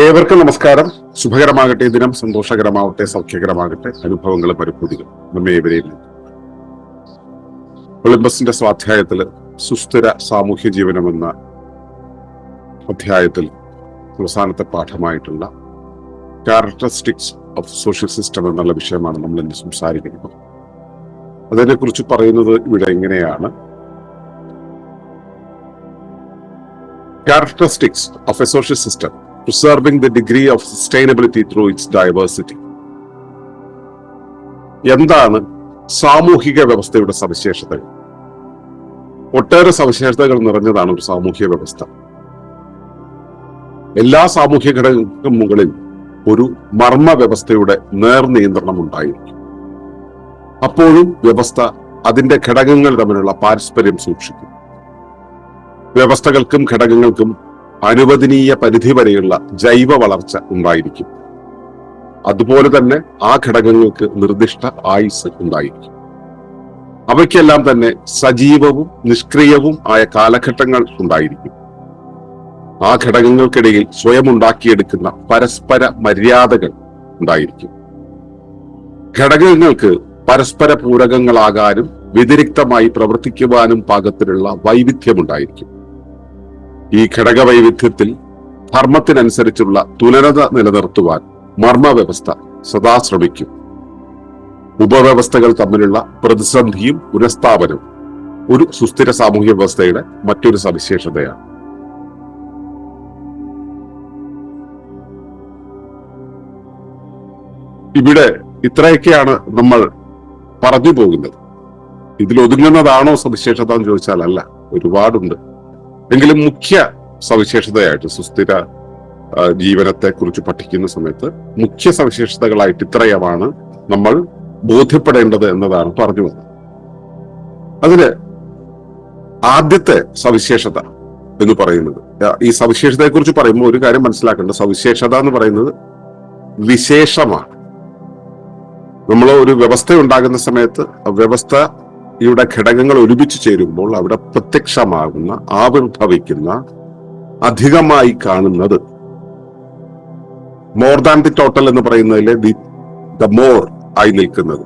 ഏവർക്കും നമസ്കാരം. ശുഭകരമാകട്ടെ ദിനം സന്തോഷകരമാവട്ടെ സൗഖ്യകരമാകട്ടെ അനുഭവങ്ങളും പരിഭൂതികളും നമ്മെ ഏവരെയും ഒളിമ്പസിന്റെ സ്വാധ്യായത്തിൽ സുസ്ഥിര സാമൂഹ്യ ജീവനം എന്ന അധ്യായത്തിൽ അവസാനത്തെ പാഠമായിട്ടുള്ള ക്യാരക്ടറിസ്റ്റിക്സ് ഓഫ് സോഷ്യൽ സിസ്റ്റം എന്നുള്ള വിഷയമാണ് നമ്മൾ ഇന്ന് സംസാരിക്കുന്നത്. അതിനെക്കുറിച്ച് പറയുന്നത് ഇവിടെ എങ്ങനെയാണ് characteristics of a social system, preserving the degree of sustainability through its diversity. എന്താണ് സാമൂഹിക വ്യവസ്ഥയുടെ സവിശേഷതകൾ? ഒട്ടേറെ സവിശേഷതകൾ നിറഞ്ഞതാണ് ഒരു സാമൂഹിക വ്യവസ്ഥ. എല്ലാ സാമൂഹ്യ ഘടകങ്ങൾക്കും മുകളിൽ ഒരു മർമ്മ വ്യവസ്ഥയുടെ നേർനിയന്ത്രണം ഉണ്ടായിരിക്കും. അപ്പോഴും വ്യവസ്ഥ അതിന്റെ ഘടകങ്ങൾ തമ്മിലുള്ള പാരസ്പര്യം സൂക്ഷിക്കും. വ്യവസ്ഥകൾക്കും ഘടകങ്ങൾക്കും അനുവദനീയ പരിധി വരെയുള്ള ജൈവ വളർച്ച ഉണ്ടായിരിക്കും. അതുപോലെ തന്നെ ആ ഘടകങ്ങൾക്ക് നിർദ്ദിഷ്ട ആയുസ് ഉണ്ടായിരിക്കും. അവയ്ക്കെല്ലാം തന്നെ സജീവവും നിഷ്ക്രിയവും ആയ കാലഘട്ടങ്ങൾ ഉണ്ടായിരിക്കും. ആ ഘടകങ്ങൾക്കിടയിൽ സ്വയം ഉണ്ടാക്കിയെടുക്കുന്ന പരസ്പര മര്യാദകൾ ഉണ്ടായിരിക്കും. ഘടകങ്ങൾക്ക് പരസ്പര പൂരകങ്ങളാകാനും വ്യതിരിക്തമായി പ്രവർത്തിക്കുവാനും പാകത്തിലുള്ള വൈവിധ്യമുണ്ടായിരിക്കും ഈ ഘടക വൈവിധ്യത്തിൽ ധർമ്മത്തിനനുസരിച്ചുള്ള തുലനത നിലനിർത്തുവാൻ മർമ്മ വ്യവസ്ഥ സദാ ശ്രമിക്കും. ഉപവ്യവസ്ഥകൾ തമ്മിലുള്ള പ്രതിസന്ധിയും പുനഃസ്ഥാപനവും ഒരു സുസ്ഥിര സാമൂഹ്യ വ്യവസ്ഥയുടെ മറ്റൊരു സവിശേഷതയാണ്. ഇവിടെ ഇത്രയൊക്കെയാണ് നമ്മൾ പറഞ്ഞു പോകുന്നത്. ഇതിൽ ഒതുങ്ങുന്നതാണോ സവിശേഷത എന്ന് ചോദിച്ചാൽ അല്ല ഒരുപാടുണ്ട്. എങ്കിലും മുഖ്യ സവിശേഷതയായിട്ട് സുസ്ഥിര ജീവനത്തെ കുറിച്ച് പഠിക്കുന്ന സമയത്ത് മുഖ്യ സവിശേഷതകളായിട്ട് ഇത്രയുമാണ് നമ്മൾ ബോധ്യപ്പെടേണ്ടത് എന്നതാണ് പറഞ്ഞു വന്നത്. അതിൽ ആദ്യത്തെ സവിശേഷത എന്ന് പറയുന്നത് ഈ സവിശേഷതയെ കുറിച്ച് പറയുമ്പോൾ ഒരു കാര്യം മനസ്സിലാക്കേണ്ട സവിശേഷത എന്ന് പറയുന്നത് വിശേഷമാണ്. നമ്മൾ ഒരു വ്യവസ്ഥ ഉണ്ടാകുന്ന സമയത്ത് ആ വ്യവസ്ഥയുടെ ഘടകങ്ങൾ ഒരുമിച്ച് ചേരുമ്പോൾ അവിടെ പ്രത്യക്ഷമാകുന്ന ആവിർഭവിക്കുന്ന അധികമായി കാണുന്നത്. മോർ ദാൻ ദി ടോട്ടൽ എന്ന് പറയുന്നതിലെ ദി ദ മോർ ആയി നിൽക്കുന്നത്.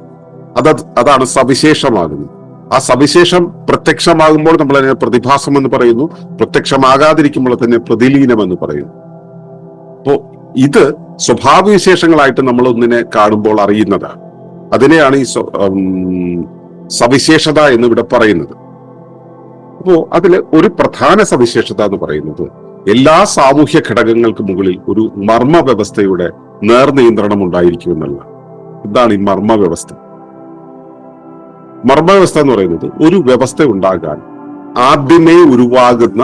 അത് അതാണ് സവിശേഷമാകുന്നത്. ആ സവിശേഷം പ്രത്യക്ഷമാകുമ്പോൾ നമ്മൾ അതിനെ പ്രതിഭാസം എന്ന് പറയുന്നു. പ്രത്യക്ഷമാകാതിരിക്കുമ്പോൾ തന്നെ പ്രതിലീനം എന്ന് പറയുന്നു. അപ്പോ ഇത് സ്വഭാവവിശേഷങ്ങളായിട്ട് നമ്മൾ ഒന്നിനെ കാണുമ്പോൾ അറിയുന്നതാണ്. അതിനെയാണ് ഈ സവിശേഷത എന്ന് ഇവിടെ പറയുന്നത്. അപ്പോ അതിൽ ഒരു പ്രധാന സവിശേഷത എന്ന് പറയുന്നത് എല്ലാ സാമൂഹ്യ ഘടകങ്ങൾക്ക് മുകളിൽ ഒരു മർമ്മ വ്യവസ്ഥയുടെ നേർനിയന്ത്രണം ഉണ്ടായിരിക്കും എന്നല്ല. എന്താണ് ഈ മർമ്മ വ്യവസ്ഥ മർമ്മ വ്യവസ്ഥ എന്ന് പറയുന്നത് ഒരു വ്യവസ്ഥ ഉണ്ടാകാൻ ആദ്യമേ ഉരുവാകുന്ന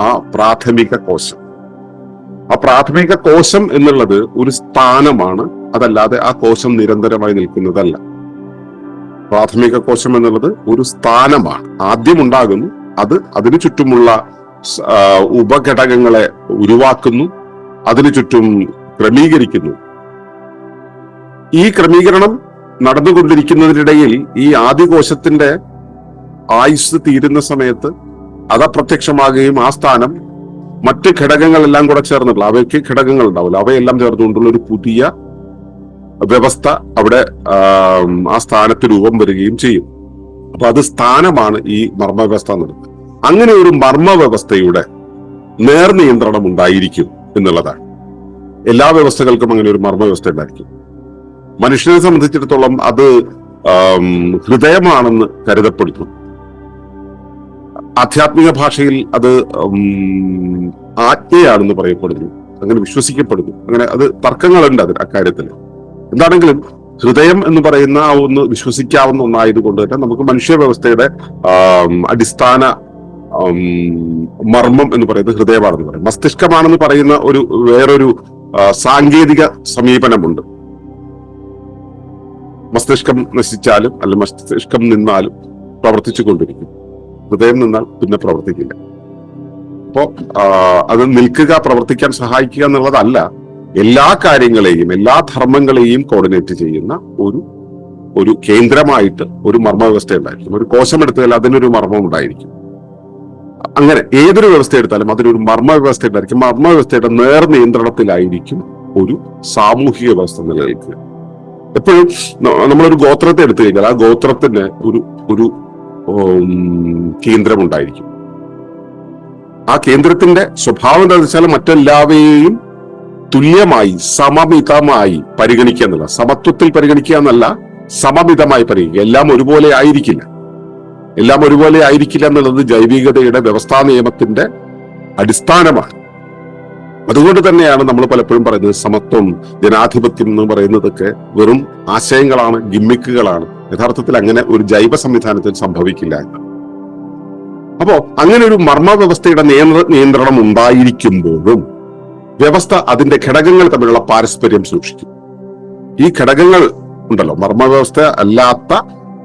ആ പ്രാഥമിക കോശം. ആ പ്രാഥമിക കോശം എന്നുള്ളത് ഒരു സ്ഥാനമാണ് അതല്ലാതെ ആ കോശം നിരന്തരമായി നിൽക്കുന്നതല്ല. പ്രാഥമിക കോശം എന്നുള്ളത് ഒരു സ്ഥാനമാണ്. ആദ്യം ഉണ്ടാകുന്നു അത് അതിനു ചുറ്റുമുള്ള ഉപഘടകങ്ങളെ ഉരുവാക്കുന്നു അതിനു ചുറ്റും ക്രമീകരിക്കുന്നു. ഈ ക്രമീകരണം നടന്നുകൊണ്ടിരിക്കുന്നതിനിടയിൽ ഈ ആദ്യ കോശത്തിന്റെ ആയുസ് തീരുന്ന സമയത്ത് അത് അപ്രത്യക്ഷമാകുകയും ആ സ്ഥാനം മറ്റ് ഘടകങ്ങളെല്ലാം കൂടെ ചേർന്നിട്ടുള്ള അവയ്ക്ക് ഘടകങ്ങൾ ഉണ്ടാവില്ല അവയെല്ലാം ചേർന്നുകൊണ്ടുള്ള ഒരു പുതിയ വ്യവസ്ഥ അവിടെ ആ സ്ഥാനത്ത് രൂപം വരികയും ചെയ്യും. അപ്പൊ അത് സ്ഥാനമാണ് ഈ മർമ്മ വ്യവസ്ഥ എന്നുള്ളത് അങ്ങനെ ഒരു മർമ്മ വ്യവസ്ഥയുടെ നേർനിയന്ത്രണം ഉണ്ടായിരിക്കും എന്നുള്ളതാണ്. എല്ലാ വ്യവസ്ഥകൾക്കും അങ്ങനെ ഒരു മർമ്മ വ്യവസ്ഥ ഉണ്ടായിരിക്കും. മനുഷ്യനെ സംബന്ധിച്ചിടത്തോളം അത് ഹൃദയമാണെന്ന് കരുതപ്പെടുന്നു. ആധ്യാത്മിക ഭാഷയിൽ അത് ആജ്ഞയാണെന്ന് പറയപ്പെടുന്നു. അങ്ങനെ വിശ്വസിക്കപ്പെടുന്നു. അങ്ങനെ അത് തർക്കങ്ങളുണ്ട് അതിന് അക്കാര്യത്തിൽ. എന്താണെങ്കിലും ഹൃദയം എന്ന് പറയുന്ന ആ ഒന്ന് വിശ്വസിക്കാവുന്ന ഒന്നായതുകൊണ്ട് തന്നെ നമുക്ക് മനുഷ്യ വ്യവസ്ഥയുടെ അടിസ്ഥാന മർമ്മം എന്ന് പറയുന്നത് ഹൃദയമാണെന്ന് പറയും. മസ്തിഷ്കമാണെന്ന് പറയുന്ന ഒരു വേറൊരു സാങ്കേതിക സമീപനമുണ്ട്. മസ്തിഷ്കം നശിച്ചാലും അല്ല മസ്തിഷ്കം നിന്നാലും പ്രവർത്തിച്ചു കൊണ്ടിരിക്കും ഹൃദയം നിന്നാൽ പിന്നെ പ്രവർത്തിക്കില്ല. അപ്പോ അത് നിൽക്കുക പ്രവർത്തിക്കാൻ സഹായിക്കുക എന്നുള്ളതല്ല. എല്ലാ കാര്യങ്ങളെയും എല്ലാ ധർമ്മങ്ങളെയും കോർഡിനേറ്റ് ചെയ്യുന്ന ഒരു ഒരു കേന്ദ്രമായിട്ട് ഒരു മർമ്മ വ്യവസ്ഥ ഉണ്ടായിരിക്കും. ഒരു കോശം എടുത്താൽ അതിനൊരു മർമ്മം ഉണ്ടായിരിക്കും. അങ്ങനെ ഏതൊരു വ്യവസ്ഥ എടുത്താലും അതിനൊരു മർമ്മ വ്യവസ്ഥ ഉണ്ടായിരിക്കും. മർമ്മ വ്യവസ്ഥയുടെ നേർ നിയന്ത്രണത്തിലായിരിക്കും ഒരു സാമൂഹിക വ്യവസ്ഥ നിലനിൽക്കുക. എപ്പോഴും നമ്മളൊരു ഗോത്രത്തെ എടുത്തു കഴിഞ്ഞാൽ ആ ഗോത്രത്തിന് ഒരു ഒരു കേന്ദ്രമുണ്ടായിരിക്കും ആ കേന്ദ്രത്തിന്റെ സ്വഭാവം എന്താണെന്ന് വെച്ചാൽ മറ്റെല്ലാവരെയും തുല്യമായി സമമിതമായി പരിഗണിക്കുക എന്നല്ല. സമത്വത്തിൽ പരിഗണിക്കുക എന്നല്ല സമമിതമായി പരിഗണിക്കുക. എല്ലാം ഒരുപോലെ ആയിരിക്കില്ല. എല്ലാം ഒരുപോലെ ആയിരിക്കില്ല എന്നുള്ളത് ജൈവികതയുടെ വ്യവസ്ഥാ നിയമത്തിന്റെ അടിസ്ഥാനമാണ്. അതുകൊണ്ട് തന്നെയാണ് നമ്മൾ പലപ്പോഴും പറയുന്നത് സമത്വം ജനാധിപത്യം എന്ന് പറയുന്നതൊക്കെ വെറും ആശയങ്ങളാണ് ഗിമ്മിക്കുകളാണ്. യഥാർത്ഥത്തിൽ അങ്ങനെ ഒരു ജൈവ സംവിധാനത്തിൽ സംഭവിക്കില്ല എന്ന്. അപ്പോ അങ്ങനെ ഒരു മർമ്മ വ്യവസ്ഥയുടെ നിയന്ത്ര- നിയന്ത്രണം ഉണ്ടായിരിക്കുമ്പോഴും വ്യവസ്ഥ അതിന്റെ ഘടകങ്ങൾ തമ്മിലുള്ള പാരസ്പര്യം സൂക്ഷിക്കും. ഈ ഘടകങ്ങൾ ഉണ്ടല്ലോ മർമ്മ വ്യവസ്ഥ അല്ലാത്ത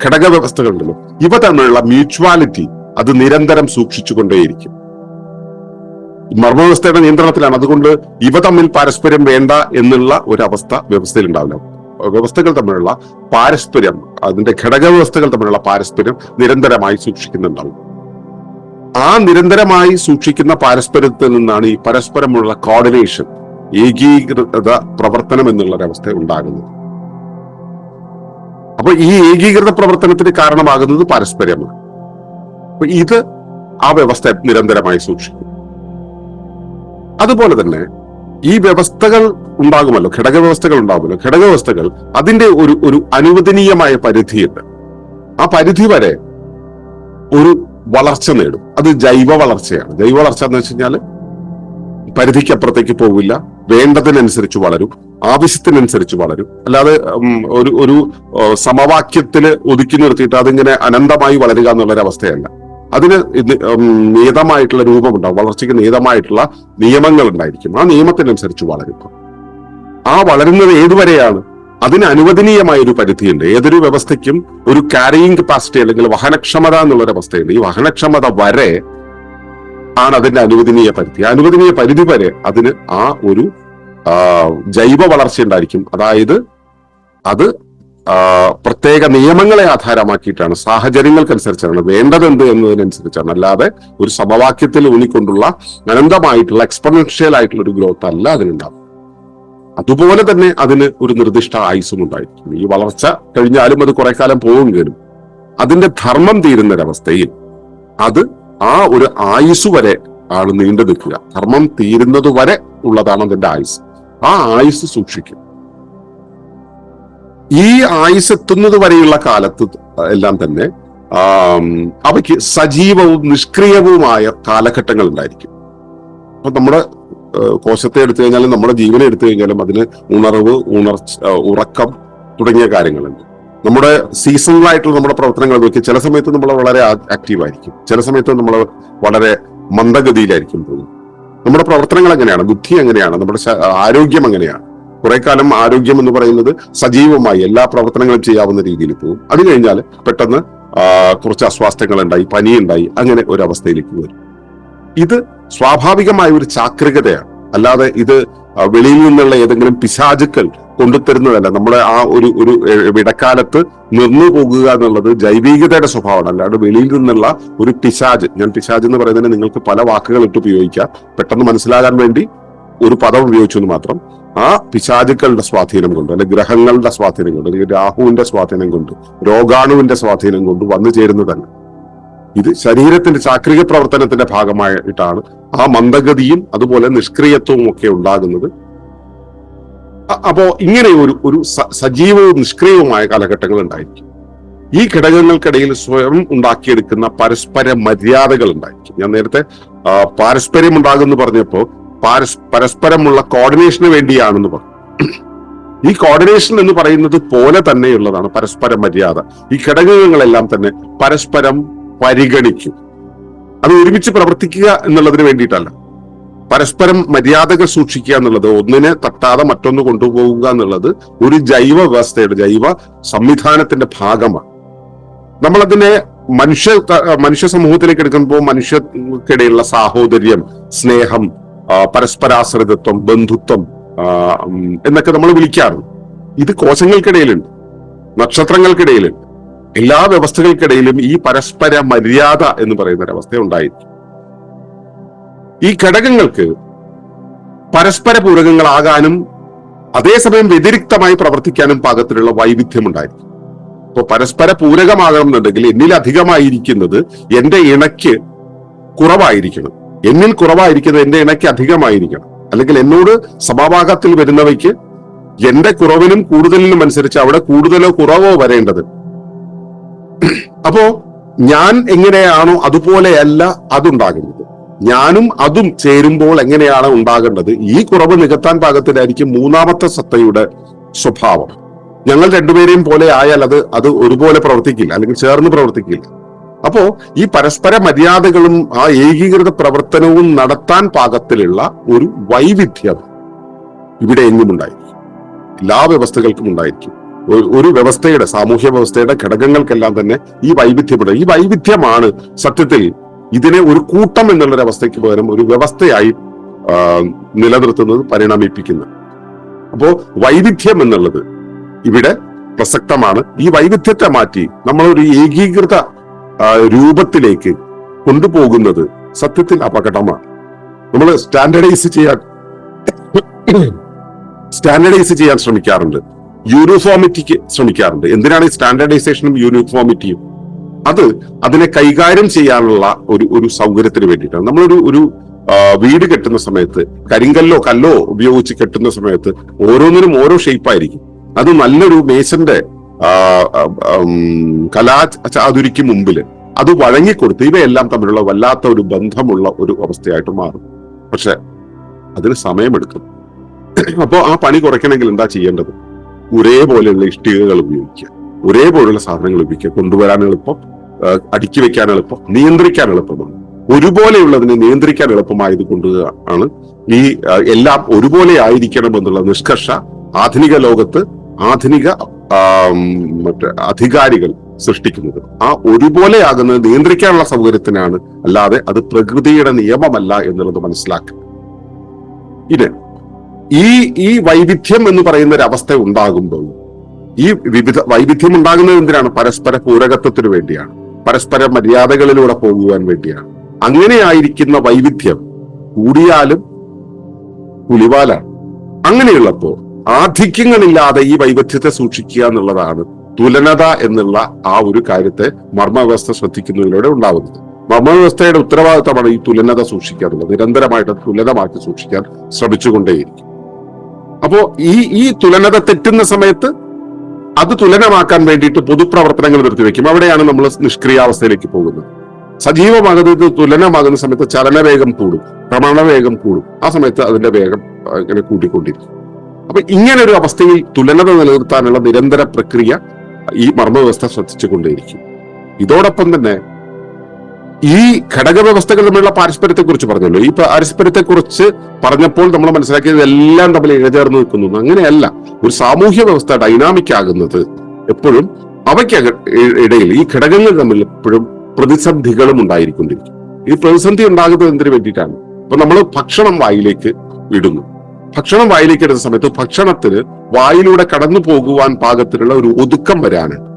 ഘടക വ്യവസ്ഥകൾ ഉണ്ടല്ലോ ഇവ തമ്മിലുള്ള മ്യൂച്വാലിറ്റി അത് നിരന്തരം സൂക്ഷിച്ചുകൊണ്ടേയിരിക്കും. മർമ്മ മർമ്മവ്യവസ്ഥയുടെ നിയന്ത്രണത്തിലാണ്. അതുകൊണ്ട് ഇവ തമ്മിൽ പാരസ്പര്യം വേണ്ട എന്നുള്ള ഒരു അവസ്ഥ വ്യവസ്ഥയിൽ ഉണ്ടാവില്ല വ്യവസ്ഥകൾ തമ്മിലുള്ള പാരസ്പര്യം അതിന്റെ ഘടക വ്യവസ്ഥകൾ തമ്മിലുള്ള പാരസ്പര്യം നിരന്തരമായി സൂക്ഷിക്കുന്നുണ്ടാവും. ആ നിരന്തരമായി സൂക്ഷിക്കുന്ന പാരസ്പര്യത്തിൽ നിന്നാണ് ഈ പരസ്പരമുള്ള കോർഡിനേഷൻ ഏകീകൃത പ്രവർത്തനം എന്നുള്ള ഒരവസ്ഥ ഉണ്ടാകുന്നത്. അപ്പൊ ഈ ഏകീകൃത പ്രവർത്തനത്തിന് കാരണമാകുന്നത് പാരസ്പര്യമാണ്. അപ്പൊ ഇത് ആ വ്യവസ്ഥ നിരന്തരമായി സൂക്ഷിക്കും. അതുപോലെ തന്നെ ഈ വ്യവസ്ഥകൾ ഉണ്ടാകുമല്ലോ ഘടക വ്യവസ്ഥകൾ ഉണ്ടാകുമല്ലോ. ഘടക വ്യവസ്ഥകൾ അതിന്റെ ഒരു ഒരു അനുവദനീയമായ പരിധിയുണ്ട്. ആ പരിധി വരെ ഒരു വളർച്ച നേടും. അത് ജൈവ വളർച്ചയാണ്. ജൈവ വളർച്ച എന്ന് വെച്ച് കഴിഞ്ഞാൽ പരിധിക്കപ്പുറത്തേക്ക് പോവില്ല. വേണ്ടതിനനുസരിച്ച് വളരും. ആവശ്യത്തിനനുസരിച്ച് വളരും. അല്ലാതെ ഒരു ഒരു സമവാക്യത്തിൽ ഒതുക്കി നിർത്തിയിട്ട് അതിങ്ങനെ അനന്തമായി വളരുക എന്നുള്ളൊരവസ്ഥയല്ല. അതിന് നിയതമായിട്ടുള്ള രൂപമുണ്ടാവും. വളർച്ചയ്ക്ക് നിയതമായിട്ടുള്ള നിയമങ്ങൾ ഉണ്ടായിരിക്കും ആ നിയമത്തിനനുസരിച്ച് വളരും. ആ വളരുന്നത് ഏതുവരെയാണ്? അതിന് അനുവദനീയമായ ഒരു പരിധിയുണ്ട്. ഏതൊരു വ്യവസ്ഥയ്ക്കും ഒരു കാരിയിങ് കപ്പാസിറ്റി അല്ലെങ്കിൽ വഹനക്ഷമത എന്നുള്ളൊരു അവസ്ഥയുണ്ട്. ഈ വഹനക്ഷമത വരെ ആണ് അതിന്റെ അനുവദനീയ പരിധി. അനുവദനീയ പരിധി വരെ അതിന് ആ ഒരു ജൈവ വളർച്ച ഉണ്ടായിരിക്കും. അതായത് അത് പ്രത്യേക നിയമങ്ങളെ ആധാരമാക്കിയിട്ടാണ് സാഹചര്യങ്ങൾക്കനുസരിച്ചാണ് വേണ്ടതെന്ത് എന്നതിനനുസരിച്ചാണ്. അല്ലാതെ ഒരു സമവാക്യത്തിൽ ഊന്നിക്കൊണ്ടുള്ള അനന്തമായിട്ടുള്ള എക്സ്പൊണൻഷ്യൽ ആയിട്ടുള്ള ഒരു ഗ്രോത്ത് അല്ല അതിനുണ്ടാവും അതുപോലെ തന്നെ അതിന് ഒരു നിർദ്ദിഷ്ട ആയുസും ഉണ്ടായിരിക്കും ഈ വളർച്ച കഴിഞ്ഞാലും അത് കുറെ കാലം പോവുകയും അതിന്റെ ധർമ്മം തീരുന്നൊരവസ്ഥയിൽ അത് ആ ഒരു ആയുസ് വരെ ആണ് നീണ്ടു നിൽക്കുക. ധർമ്മം തീരുന്നത് വരെ ഉള്ളതാണ് അതിന്റെ ആയുസ് ആ ആയുസ് സൂക്ഷിക്കും ഈ ആയുസ് എത്തുന്നത് വരെയുള്ള കാലത്ത് എല്ലാം തന്നെ അവയ്ക്ക് സജീവവും നിഷ്ക്രിയവുമായ കാലഘട്ടങ്ങൾ ഉണ്ടായിരിക്കും. അപ്പൊ നമ്മുടെ കോശത്തെ എടുത്തു കഴിഞ്ഞാലും നമ്മുടെ ജീവനെ എടുത്തു കഴിഞ്ഞാലും അതിന് ഉണർവ് ഉണർച്ച ഉറക്കം തുടങ്ങിയ കാര്യങ്ങളുണ്ട്. നമ്മുടെ സീസണൽ ആയിട്ടുള്ള നമ്മുടെ പ്രവർത്തനങ്ങൾ നോക്കി ചില സമയത്ത് നമ്മൾ വളരെ ആക്റ്റീവ് ആയിരിക്കും ചില സമയത്ത് നമ്മൾ വളരെ മന്ദഗതിയിലായിരിക്കും പോകും. നമ്മുടെ പ്രവർത്തനങ്ങൾ എങ്ങനെയാണ് ബുദ്ധി എങ്ങനെയാണ് നമ്മുടെ ആരോഗ്യം എങ്ങനെയാണ് കുറെ കാലം ആരോഗ്യം എന്ന് പറയുന്നത് സജീവമായി എല്ലാ പ്രവർത്തനങ്ങളും ചെയ്യാവുന്ന രീതിയിൽ പോകും. അത് കഴിഞ്ഞാൽ പെട്ടെന്ന് കുറച്ച് അസ്വാസ്ഥ്യങ്ങൾ ഉണ്ടായി പനിയുണ്ടായി അങ്ങനെ ഒരു അവസ്ഥയിലേക്ക് വരും. ഇത് സ്വാഭാവികമായ ഒരു ചാക്രികതയാണ്. അല്ലാതെ ഇത് വെളിയിൽ നിന്നുള്ള ഏതെങ്കിലും പിശാചുക്കൾ കൊണ്ടുതരുന്നതല്ല നമ്മുടെ ആ ഒരു ഒരു ഇടക്കാലത്ത് നിന്നു പോകുക എന്നുള്ളത് ജൈവികതയുടെ സ്വഭാവമാണ്. അല്ലാണ്ട് വെളിയിൽ നിന്നുള്ള ഒരു പിശാജ് ഞാൻ പിശാജ് എന്ന് പറയുന്നതിന് നിങ്ങൾക്ക് പല വാക്കുകൾ ഇട്ട് ഉപയോഗിക്കാം. പെട്ടെന്ന് മനസ്സിലാകാൻ വേണ്ടി ഒരു പദം ഉപയോഗിച്ചു എന്ന് മാത്രം. ആ പിശാചുക്കളുടെ സ്വാധീനം കൊണ്ട് അല്ലെങ്കിൽ ഗ്രഹങ്ങളുടെ സ്വാധീനം കൊണ്ട് അല്ലെങ്കിൽ രാഹുവിന്റെ സ്വാധീനം കൊണ്ട് രോഗാണുവിന്റെ സ്വാധീനം കൊണ്ട് വന്നു ചേരുന്നതല്ല. ഇത് ശരീരത്തിന്റെ ചാക്രിക പ്രവർത്തനത്തിന്റെ ഭാഗമായിട്ടാണ് ആ മന്ദഗതിയും അതുപോലെ നിഷ്ക്രിയത്വവും ഒക്കെ ഉണ്ടാകുന്നത്. അപ്പോ ഇങ്ങനെ ഒരു ഒരു സജീവവും നിഷ്ക്രിയവുമായ കാലഘട്ടങ്ങൾ ഉണ്ടായിരിക്കും. ഈ ഘടകങ്ങൾക്കിടയിൽ സ്വയം ഉണ്ടാക്കിയെടുക്കുന്ന പരസ്പര മര്യാദകൾ ഉണ്ടായിരിക്കും. ഞാൻ നേരത്തെ പാരസ്പര്യം ഉണ്ടാകുമെന്ന് പറഞ്ഞപ്പോ പാരസ് പരസ്പരമുള്ള കോർഡിനേഷന് വേണ്ടിയാണെന്ന് പറഞ്ഞു. ഈ കോർഡിനേഷൻ എന്ന് പറയുന്നത് പോലെ തന്നെയുള്ളതാണ് പരസ്പര മര്യാദ. ഈ ഘടകങ്ങളെല്ലാം തന്നെ പരസ്പരം പരിഗണിക്കും. അത് ഒരുമിച്ച് പ്രവർത്തിക്കുക എന്നുള്ളതിന് വേണ്ടിയിട്ടല്ല. പരസ്പരം മര്യാദകൾ സൂക്ഷിക്കുക എന്നുള്ളത് ഒന്നിനെ തട്ടാതെ മറ്റൊന്ന് കൊണ്ടുപോകുക എന്നുള്ളത് ഒരു ജൈവ വ്യവസ്ഥയുടെ ജൈവ സംവിധാനത്തിന്റെ ഭാഗമാണ്. നമ്മളതിനെ മനുഷ്യ മനുഷ്യ സമൂഹത്തിലേക്ക് എടുക്കുമ്പോൾ മനുഷ്യർക്കിടയിലുള്ള സാഹോദര്യം സ്നേഹം പരസ്പരാശ്രിതത്വം ബന്ധുത്വം എന്നൊക്കെ നമ്മൾ വിളിക്കാറുണ്ട്. ഇത് കോശങ്ങൾക്കിടയിലുണ്ട്. നക്ഷത്രങ്ങൾക്കിടയിലുണ്ട്. എല്ലാ വ്യവസ്ഥകൾക്കിടയിലും ഈ പരസ്പര മര്യാദ എന്ന് പറയുന്ന ഒരവസ്ഥ ഉണ്ടായിരിക്കും ഈ ഘടകങ്ങൾക്ക് പരസ്പര പൂരകങ്ങളാകാനും അതേസമയം വ്യതിരിക്തമായി പ്രവർത്തിക്കാനും പാകത്തിലുള്ള വൈവിധ്യം ഉണ്ടായിരിക്കും ഇപ്പൊ പരസ്പര പൂരകമാകണം എന്നുണ്ടെങ്കിൽ എന്നിൽ അധികമായിരിക്കുന്നത് എന്റെ ഇണയ്ക്ക് കുറവായിരിക്കണം. എന്നിൽ കുറവായിരിക്കുന്നത് എന്റെ ഇണയ്ക്ക് അധികമായിരിക്കണം. അല്ലെങ്കിൽ എന്നോട് സമഭാഗത്തിൽ വരുന്നവയ്ക്ക് എന്റെ കുറവിനും കൂടുതലിനും അനുസരിച്ച് അവിടെ കൂടുതലോ കുറവോ വരേണ്ടത് അപ്പോ ഞാൻ എങ്ങനെയാണോ അതുപോലെയല്ല അതുണ്ടാകുന്നത്. ഞാനും അതും ചേരുമ്പോൾ എങ്ങനെയാണ് ഉണ്ടാകേണ്ടത്? ഈ കുറവ് നികത്താൻ പാകത്തിലായിരിക്കും മൂന്നാമത്തെ സത്തയുടെ സ്വഭാവം. ഞങ്ങൾ രണ്ടുപേരെയും പോലെ ആയാൽ അത് അത് ഒരുപോലെ പ്രവർത്തിക്കില്ല അല്ലെങ്കിൽ ചേർന്ന് പ്രവർത്തിക്കില്ല. അപ്പോ ഈ പരസ്പര മര്യാദകളും ആ ഏകീകൃത പ്രവർത്തനവും നടത്താൻ പാകത്തിലുള്ള ഒരു വൈവിധ്യം ഇവിടെ എങ്ങും ഉണ്ടായിരിക്കും എല്ലാ വ്യവസ്ഥകൾക്കും ഉണ്ടായിരിക്കും. ഒരു- വ്യവസ്ഥയുടെ സാമൂഹ്യ വ്യവസ്ഥയുടെ ഘടകങ്ങൾക്കെല്ലാം തന്നെ ഈ വൈവിധ്യമുണ്ട് ഈ വൈവിധ്യമാണ് സത്യത്തിൽ ഇതിനെ ഒരു കൂട്ടം എന്നുള്ളൊരു അവസ്ഥയ്ക്ക് പകരം ഒരു വ്യവസ്ഥയായി നിലനിർത്തുന്നത് പരിണമിപ്പിക്കുന്നത്. അപ്പോ വൈവിധ്യം എന്നുള്ളത് ഇവിടെ പ്രസക്തമാണ്. ഈ വൈവിധ്യത്തെ മാറ്റി നമ്മൾ ഒരു ഏകീകൃത രൂപത്തിലേക്ക് കൊണ്ടുപോകുന്നത് സത്യത്തിൽ അപകടമാണ്. നമ്മൾ സ്റ്റാൻഡേർഡൈസ് ചെയ്യാൻ സ്റ്റാൻഡേർഡൈസ് ചെയ്യാൻ ശ്രമിക്കാറുണ്ട്. യൂണിഫോമിറ്റിക്ക് ശ്രമിക്കാറുണ്ട്. എന്തിനാണ് ഈ സ്റ്റാൻഡർഡൈസേഷനും യൂണിഫോമിറ്റിയും? അത് അതിനെ കൈകാര്യം ചെയ്യാനുള്ള ഒരു ഒരു സൗകര്യത്തിന് വേണ്ടിയിട്ടാണ്. നമ്മളൊരു ഒരു വീട് കെട്ടുന്ന സമയത്ത് കരിങ്കല്ലോ കല്ലോ ഉപയോഗിച്ച് കെട്ടുന്ന സമയത്ത് ഓരോന്നിനും ഓരോ ഷേപ്പായിരിക്കും. അത് നല്ലൊരു മേശന്റെ കലാ ചാതുരിക്ക് മുമ്പിൽ അത് വഴങ്ങിക്കൊടുത്ത് ഇവയെല്ലാം തമ്മിലുള്ള വല്ലാത്ത ഒരു ബന്ധമുള്ള ഒരു അവസ്ഥയായിട്ട് മാറും. പക്ഷെ അതിന് സമയമെടുക്കും. അപ്പോൾ ആ പണി കുറയ്ക്കണമെങ്കിൽ എന്താ ചെയ്യേണ്ടത്? ഒരേപോലെയുള്ള ഇഷ്ടികകൾ ഉപയോഗിക്കുക. ഒരേപോലെയുള്ള സാധനങ്ങൾ ഉപയോഗിക്കുക. കൊണ്ടുവരാൻ എളുപ്പം അടുക്കി വെക്കാൻ എളുപ്പം നിയന്ത്രിക്കാൻ എളുപ്പമാണ്. ഒരുപോലെയുള്ളതിനെ നിയന്ത്രിക്കാൻ എളുപ്പമായത് കൊണ്ട് ആണ് ഈ എല്ലാം ഒരുപോലെ ആയിരിക്കണം എന്നുള്ള നിഷ്കർഷ ആധുനിക ലോകത്ത് ആധുനിക മറ്റേ അധികാരികൾ സൃഷ്ടിക്കുന്നത്. ആ ഒരുപോലെ ആകുന്നത് നിയന്ത്രിക്കാനുള്ള സൗകര്യത്തിനാണ്. അല്ലാതെ അത് പ്രകൃതിയുടെ നിയമമല്ല എന്നുള്ളത് മനസ്സിലാക്കുക. ഇത് ഈ ഈ വൈവിധ്യം എന്ന് പറയുന്ന ഒരു അവസ്ഥ ഉണ്ടാകുമ്പോൾ ഈ വിവിധ വൈവിധ്യം ഉണ്ടാകുന്നത് എന്തിനാണ്? പരസ്പര പൂരകത്വത്തിന് വേണ്ടിയാണ്. പരസ്പര മര്യാദകളിലൂടെ പോകുവാൻ വേണ്ടിയാണ്. അങ്ങനെയായിരിക്കുന്ന വൈവിധ്യം കൂടിയാലും പുലിവാലാണ്. അങ്ങനെയുള്ളപ്പോ ആധിക്യങ്ങളില്ലാതെ ഈ വൈവിധ്യത്തെ സൂക്ഷിക്കുക എന്നുള്ളതാണ് തുലനത എന്നുള്ള ആ ഒരു കാര്യത്തെ മർമ്മവ്യവസ്ഥ ശ്രദ്ധിക്കുന്നതിലൂടെ ഉണ്ടാവുന്നത്. മർമ്മവ്യവസ്ഥയുടെ ഉത്തരവാദിത്തമാണ് ഈ തുലനത സൂക്ഷിക്കുക എന്നുള്ളത്. നിരന്തരമായിട്ട് തുലനമാക്കി സൂക്ഷിക്കാൻ ശ്രമിച്ചുകൊണ്ടേയിരിക്കും. അപ്പോ ഈ ഈ തുലനത തെറ്റുന്ന സമയത്ത് അത് തുലനമാക്കാൻ വേണ്ടിയിട്ട് പൊതുപ്രവർത്തനങ്ങൾ നിർത്തിവെക്കും അവിടെയാണ് നമ്മൾ നിഷ്ക്രിയാവസ്ഥയിലേക്ക് പോകുന്നത്. സജീവമാകുന്നത് തുലനമാകുന്ന സമയത്ത് ചലനവേഗം കൂടും. ഭ്രമണവേഗം കൂടും. ആ സമയത്ത് അതിന്റെ വേഗം ഇങ്ങനെ കൂട്ടിക്കൊണ്ടിരിക്കും. അപ്പൊ ഇങ്ങനെ ഒരു അവസ്ഥയിൽ തുലനത നിലനിർത്താനുള്ള നിരന്തര പ്രക്രിയ ഈ മർമ്മവ്യവസ്ഥ ശ്രദ്ധിച്ചുകൊണ്ടേയിരിക്കും. ഇതോടൊപ്പം തന്നെ ഈ ഘടക ഘടകവ്യവസ്ഥകൾ തമ്മിലുള്ള പാരസ്പര്യത്തെ കുറിച്ച് പറഞ്ഞല്ലോ. ഈ പാരസ്പര്യത്തെ കുറിച്ച് പറഞ്ഞപ്പോൾ നമ്മൾ മനസ്സിലാക്കിയത് എല്ലാം തമ്മിൽ ഇഴചേർന്ന് നിൽക്കുന്നു. അങ്ങനെയല്ല. ഒരു സാമൂഹ്യ വ്യവസ്ഥ ഡൈനാമിക് ആകുന്നത് എപ്പോഴും അവയ്ക്ക് ഇടയിൽ ഈ ഘടകങ്ങൾ തമ്മിൽ എപ്പോഴും പ്രതിസന്ധികളും ഉണ്ടായിരിക്കൊണ്ടിരിക്കും. ഈ പ്രതിസന്ധി ഉണ്ടാകുന്നത് എന്തിനു വേണ്ടിയിട്ടാണ്? അപ്പൊ നമ്മൾ ഭക്ഷണം വായിലേക്ക് ഇടുന്നു. ഭക്ഷണം വായിലേക്ക് ഇടുന്ന സമയത്ത് ഭക്ഷണത്തിന് വായിലൂടെ കടന്നു പോകുവാൻ പാകത്തിലുള്ള ഒരു ഒതുക്കം വരാനുണ്ട്.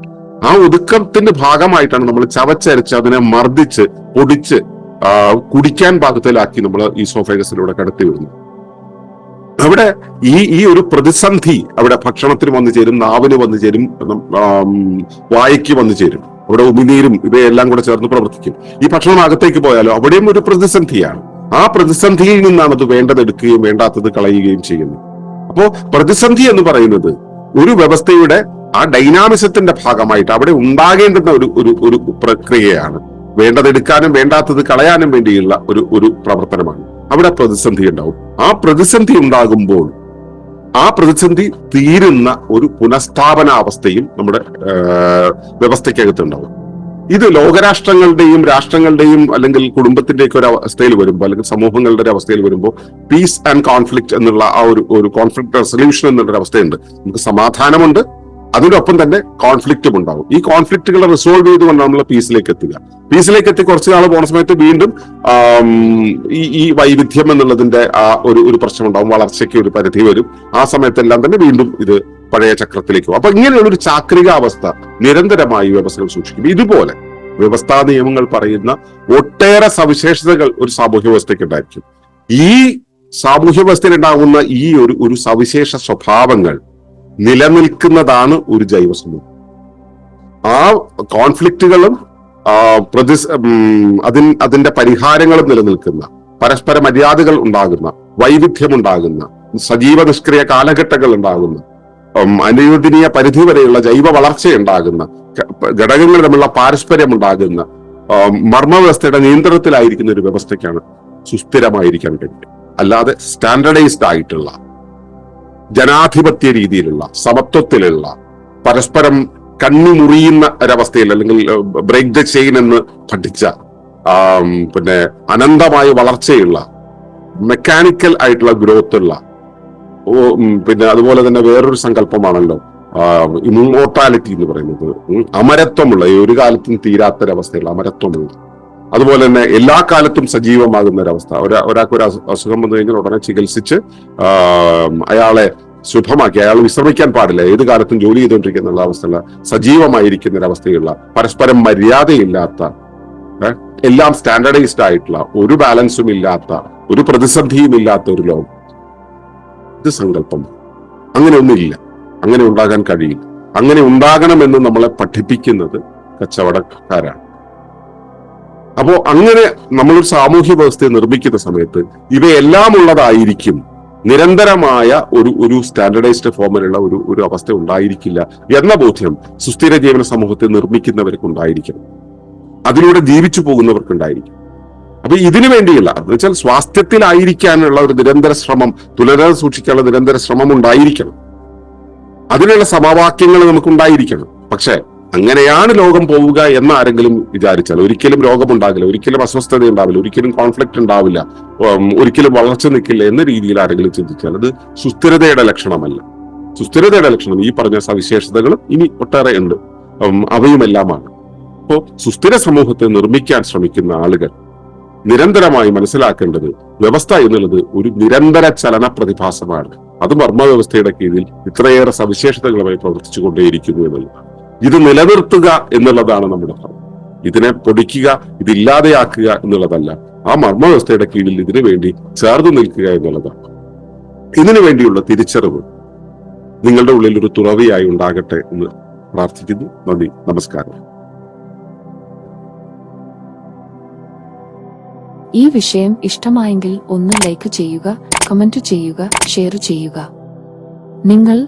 ആ ഒതുക്കത്തിന്റെ ഭാഗമായിട്ടാണ് നമ്മൾ ചവച്ചരച്ച് അതിനെ മർദ്ദിച്ച് പൊടിച്ച് കുടിക്കാൻ പാകത്തിലാക്കി നമ്മൾ ഈ സോഫേഗസിലൂടെ കടത്തി വിടുന്നു അവിടെ ഈ ഈ ഒരു പ്രതിസന്ധി അവിടെ ഭക്ഷണത്തിന് വന്നു ചേരും നാവിന് വന്നു ചേരും വായിക്ക് വന്നു ചേരും. അവിടെ ഉമിനീരും ഇവയെല്ലാം കൂടെ ചേർന്ന് പ്രവർത്തിക്കും. ഈ ഭക്ഷണം അകത്തേക്ക് പോയാലോ അവിടെയും ഒരു പ്രതിസന്ധിയാണ്. ആ പ്രതിസന്ധിയിൽ നിന്നാണ് അത് വേണ്ടത് എടുക്കുകയും വേണ്ടാത്തത് കളയുകയും ചെയ്യുന്നത്. അപ്പോ പ്രതിസന്ധി എന്ന് പറയുന്നത് ഒരു വ്യവസ്ഥയുടെ ആ ഡൈനാമിസത്തിന്റെ ഭാഗമായിട്ട് അവിടെ ഉണ്ടാകേണ്ടുന്ന ഒരു ഒരു ഒരു പ്രക്രിയയാണ് വേണ്ടതെടുക്കാനും വേണ്ടാത്തത് കളയാനും വേണ്ടിയുള്ള ഒരു ഒരു പ്രവർത്തനമാണ്. അവിടെ പ്രതിസന്ധി ഉണ്ടാവും. ആ പ്രതിസന്ധി ഉണ്ടാകുമ്പോൾ ആ പ്രതിസന്ധി തീരുന്ന ഒരു പുനഃസ്ഥാപന അവസ്ഥയും നമ്മുടെ വ്യവസ്ഥയ്ക്കകത്ത് വ്യവസ്ഥയ്ക്കകത്തുണ്ടാവും. ഇത് ലോകരാഷ്ട്രങ്ങളുടെയും രാഷ്ട്രങ്ങളുടെയും അല്ലെങ്കിൽ കുടുംബത്തിന്റെയൊക്കെ ഒരു അവസ്ഥയിൽ വരുമ്പോൾ അല്ലെങ്കിൽ സമൂഹങ്ങളുടെ ഒരു അവസ്ഥയിൽ വരുമ്പോൾ പീസ് ആൻഡ് കോൺഫ്ലിക്ട് എന്നുള്ള ആ ഒരു ഒരു കോൺഫ്ലിക്ട് റെസൊല്യൂഷൻ എന്നുള്ള ഒരു അവസ്ഥയുണ്ട് നമുക്ക് സമാധാനമുണ്ട് അതിനൊപ്പം തന്നെ കോൺഫ്ലിക്റ്റും ഉണ്ടാവും ഈ കോൺഫ്ലിക്റ്റുകളെ റിസോൾവ് ചെയ്തുകൊണ്ട് നമ്മൾ പീസിലേക്ക് എത്തുക. പീസിലേക്ക് എത്തി കുറച്ച് നാൾ സമയത്ത് വീണ്ടും ഈ ഈ വൈവിധ്യം എന്നുള്ളതിന്റെ ആ ഒരു ഒരു പ്രശ്നം ഉണ്ടാവും. വളർച്ചയ്ക്ക് ഒരു പരിധി വരും. ആ സമയത്തെല്ലാം തന്നെ വീണ്ടും ഇത് പഴയ ചക്രത്തിലേക്ക് അപ്പൊ ഇങ്ങനെയുള്ള ഒരു ചാക്രിക അവസ്ഥ നിരന്തരമായി വ്യവസ്ഥകൾ സൂക്ഷിക്കും. ഇതുപോലെ വ്യവസ്ഥാ നിയമങ്ങൾ പറയുന്ന ഒട്ടേറെ സവിശേഷതകൾ ഒരു സാമൂഹ്യ വ്യവസ്ഥയ്ക്ക് ഉണ്ടായിരിക്കും. ഈ സാമൂഹ്യ വ്യവസ്ഥയിൽ ഉണ്ടാകുന്ന ഈ ഒരു ഒരു സവിശേഷ സ്വഭാവങ്ങൾ നിലനിൽക്കുന്നതാണ് ഒരു ജൈവ സമൂഹം. ആ കോൺഫ്ലിക്റ്റുകളും പ്രതി അതിൻ അതിന്റെ പരിഹാരങ്ങളും നിലനിൽക്കുന്ന പരസ്പര മര്യാദകൾ ഉണ്ടാകുന്ന വൈവിധ്യമുണ്ടാകുന്ന സജീവ നിഷ്ക്രിയ കാലഘട്ടങ്ങൾ ഉണ്ടാകുന്ന അനുയോജനീയ പരിധി വരെയുള്ള ജൈവ വളർച്ച ഉണ്ടാകുന്ന ഘടകങ്ങൾ തമ്മിലുള്ള പാരസ്പര്യം ഉണ്ടാകുന്ന മർമ്മ മർമ്മവ്യവസ്ഥയുടെ നിയന്ത്രണത്തിലായിരിക്കുന്ന ഒരു വ്യവസ്ഥയ്ക്കാണ് സുസ്ഥിരമായിരിക്കാൻ കഴിയുന്നത് അല്ലാതെ സ്റ്റാൻഡർഡൈസ്ഡ് ആയിട്ടുള്ള ജനാധിപത്യ രീതിയിലുള്ള സമത്വത്തിലുള്ള പരസ്പരം കണ്ണിമുറിയുന്ന ഒരവസ്ഥയിൽ അല്ലെങ്കിൽ ബ്രേക്ക് ദ ചെയിൻ എന്ന് പഠിച്ച പിന്നെ അനന്തമായ വളർച്ചയുള്ള മെക്കാനിക്കൽ ആയിട്ടുള്ള ഗ്രോത്ത് ഉള്ള പിന്നെ അതുപോലെ തന്നെ വേറൊരു സങ്കല്പമാണല്ലോ ഇമ്മോർട്ടാലിറ്റി എന്ന് പറയുന്നത് അമരത്വമുള്ള ഈ ഒരു കാലത്തും തീരാത്തൊരവസ്ഥയുള്ള അമരത്വമുള്ള. അതുപോലെ തന്നെ എല്ലാ കാലത്തും സജീവമാകുന്ന ഒരവസ്ഥ ഒരാ ഒരാൾക്ക് ഒരു അസുഖം വന്നു കഴിഞ്ഞാൽ ഉടനെ ചികിത്സിച്ച് അയാളെ ശുഭമാക്കി അയാൾ വിശ്രമിക്കാൻ പാടില്ല. ഏത് കാലത്തും ജോലി ചെയ്തുകൊണ്ടിരിക്കുന്ന അവസ്ഥയുള്ള സജീവമായിരിക്കുന്ന ഒരവസ്ഥയുള്ള പരസ്പരം മര്യാദയില്ലാത്ത എല്ലാം സ്റ്റാൻഡേർഡൈസ്ഡ് ആയിട്ടുള്ള ഒരു ബാലൻസും ഇല്ലാത്ത ഒരു പ്രതിസന്ധിയും ഇല്ലാത്ത ഒരു ലോകം. ഇത് സങ്കല്പം. അങ്ങനെ ഒന്നില്ല അങ്ങനെ ഉണ്ടാകാൻ കഴിയില്ല. അങ്ങനെ ഉണ്ടാകണമെന്ന് നമ്മളെ പഠിപ്പിക്കുന്നത് കച്ചവടക്കാരാണ്. അപ്പോ അങ്ങനെ നമ്മളൊരു സാമൂഹ്യ വ്യവസ്ഥയെ നിർമ്മിക്കുന്ന സമയത്ത് ഇവയെല്ലാം ഉള്ളതായിരിക്കും നിരന്തരമായ ഒരു ഒരു സ്റ്റാൻഡർഡൈസ്ഡ് ഫോമിലുള്ള ഒരു ഒരു അവസ്ഥ ഉണ്ടായിരിക്കില്ല എന്ന ബോധ്യം സുസ്ഥിര ജീവന സമൂഹത്തെ നിർമ്മിക്കുന്നവർക്ക് ഉണ്ടായിരിക്കണം അതിലൂടെ ജീവിച്ചു പോകുന്നവർക്ക് ഉണ്ടായിരിക്കും അപ്പൊ ഇതിനു വേണ്ടിയുള്ള എന്ന് വെച്ചാൽ സ്വാസ്ഥ്യത്തിലായിരിക്കാനുള്ള ഒരു നിരന്തര ശ്രമം തുലരാതെ സൂക്ഷിക്കാനുള്ള നിരന്തര ശ്രമം ഉണ്ടായിരിക്കണം. അതിനുള്ള സമവാക്യങ്ങൾ നമുക്കുണ്ടായിരിക്കണം. പക്ഷെ അങ്ങനെയാണ് ലോകം പോവുക എന്ന് ആരെങ്കിലും വിചാരിച്ചാൽ ഒരിക്കലും രോഗമുണ്ടാകില്ല ഒരിക്കലും അസ്വസ്ഥത ഉണ്ടാവില്ല ഒരിക്കലും കോൺഫ്ലിക്റ്റ് ഉണ്ടാവില്ല ഒരിക്കലും വളർച്ച നിൽക്കില്ല എന്ന രീതിയിൽ ആരെങ്കിലും ചിന്തിച്ചാൽ അത് സുസ്ഥിരതയുടെ ലക്ഷണമല്ല. സുസ്ഥിരതയുടെ ലക്ഷണം ഈ പറഞ്ഞ സവിശേഷതകളും ഇനി ഒട്ടേറെ ഉണ്ട്. അവയുമെല്ലാമാണ്. അപ്പോ സുസ്ഥിര സമൂഹത്തെ നിർമ്മിക്കാൻ ശ്രമിക്കുന്ന ആളുകൾ നിരന്തരമായി മനസ്സിലാക്കേണ്ടത് വ്യവസ്ഥ എന്നുള്ളത് ഒരു നിരന്തര ചലന പ്രതിഭാസമാണ്. അത് മർമ്മ വ്യവസ്ഥയുടെ കീഴിൽ ഇത്രയേറെ സവിശേഷതകളുമായി പ്രവർത്തിച്ചുകൊണ്ടേയിരിക്കുന്നു എന്നുള്ളതാണ്. ഇത് നിലനിർത്തുക എന്നുള്ളതാണ് നമ്മുടെ ധർമ്മം ഇതിനെ പൊടിക്കുക ഇതില്ലാതെയാക്കുക എന്നുള്ളതല്ല. ആ മർമ്മവ്യവസ്ഥയുടെ കീഴിൽ ഇതിനു വേണ്ടി ചേർന്ന് നിൽക്കുക എന്നുള്ളതാണ്. ഇതിനു വേണ്ടിയുള്ള തിരിച്ചറിവ് നിങ്ങളുടെ ഉള്ളിൽ ഒരു തുറവിയായി ഉണ്ടാകട്ടെ എന്ന് പ്രാർത്ഥിക്കുന്നു. നന്ദി. നമസ്കാരം. ഈ വിഷയം ഇഷ്ടമായെങ്കിൽ ഒന്ന് ലൈക്ക് ചെയ്യുക കമന്റ് ചെയ്യുക ഷെയർ ചെയ്യുക. നിങ്ങൾ